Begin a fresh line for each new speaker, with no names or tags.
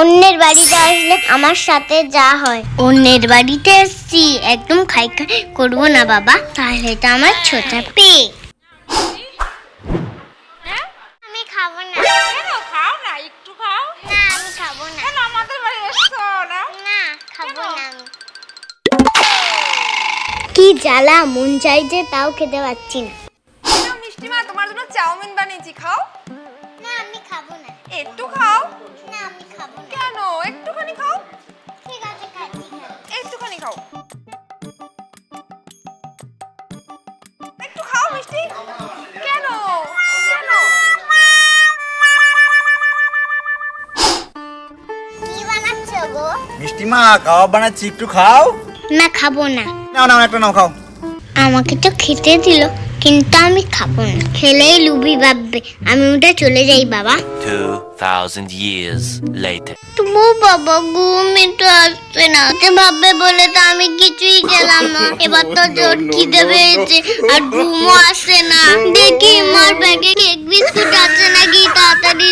অন্যের বাড়িতে আসলে আমার সাথে যা হয়। অন্যের বাড়িতে এসছি একদম খাই খাই করব না বাবা তাহলে তো আমার ছোটা পেয়ে আমি খাব না।
কেন খাও না? একটু খাও।
না আমি খাব না।
কেন আমাদের বাড়ি এসছো না?
না খাব না আমি। কি জ্বালা মন চাইছে তাও খেতে পাচ্ছি না
না, মিষ্টি মা তোমার জন্য চাউমিন বানিয়েছি খাও।
না আমি খাব না।
একটু খাও। খাও। একটু খাও মিষ্টি। কেন? কেন?
কি বানাচ্ছো গো?
মিষ্টিমা কাবাব বানাচ্ছি একটু খাও।
না খাব না।
নাও নাও একটা নাও খাও।
আমাকে তো খেতে দিল কিন্তু আমি খাব না। খেলেই লুবি ভাববে আমি ওটা চলে যাই বাবা।
2,000 years later.
তবু বাবা ঘুম তো আসছে না। তে ভাববে বলে তো আমি কিছুই খেলাম না। এবার তো জোর খিদে পেয়েছে। আর ঘুমও আসে না। দেখি মার ব্যাগে কেক বিস্কুট আছে নাকি? তাড়াতাড়ি